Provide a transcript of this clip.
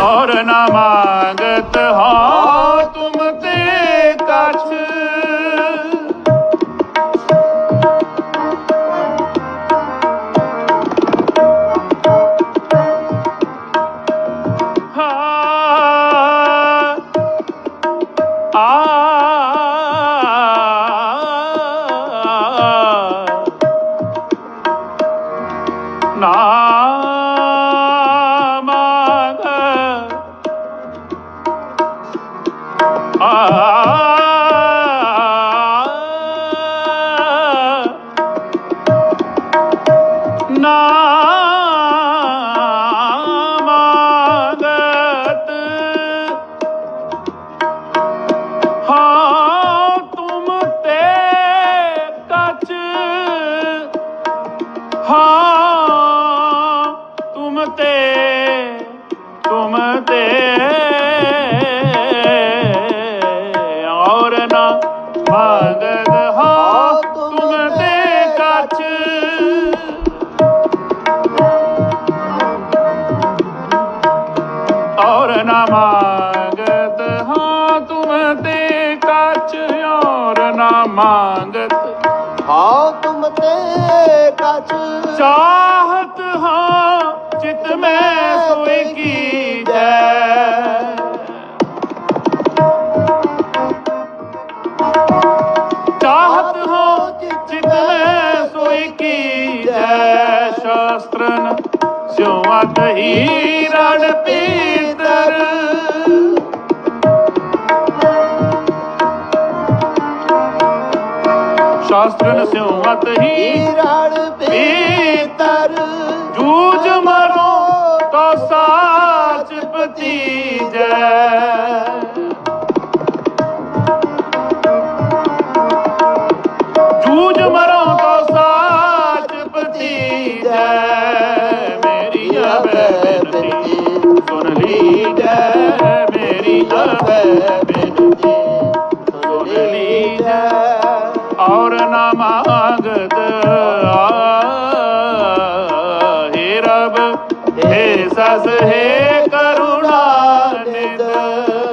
ਔਰ ਨਾ ਮੰਗਤ ਹਾਂ ah. ਔਰ ਨਾ ਮੰਗਦ ਹਾਂ ਤੁਮ ਤੇ ਕਛ ਔਰ ਨਾ ਮੰਗਤ। ਹਾਂ ਤੁਮ ਤੇ ਕਛ ਚਾਹਤ ਹਾਂ ਚਿਤ ਮੈਂ ਸੋਈ ਕੀ ਜੈ। ਚਾਹਤ ਹਾਂ ਚਿਤ ਮੈਂ ਸੋਈ ਕੀ ਜੈ। ਸ਼ਾਸਤਰਨ ਸਿਉਅਤ ਹੀ ਰਣ ਸ਼ਾਸਤਰਨ ਸਿਉਅਤ ਹੀ। ਹੀਰਣ ਪੀਤਰ ਜੂਝ ਮਰੋ ਤੋ ਸਾਚ ਭਤੀਜੈ ਜੂਝ 嘿三四嘿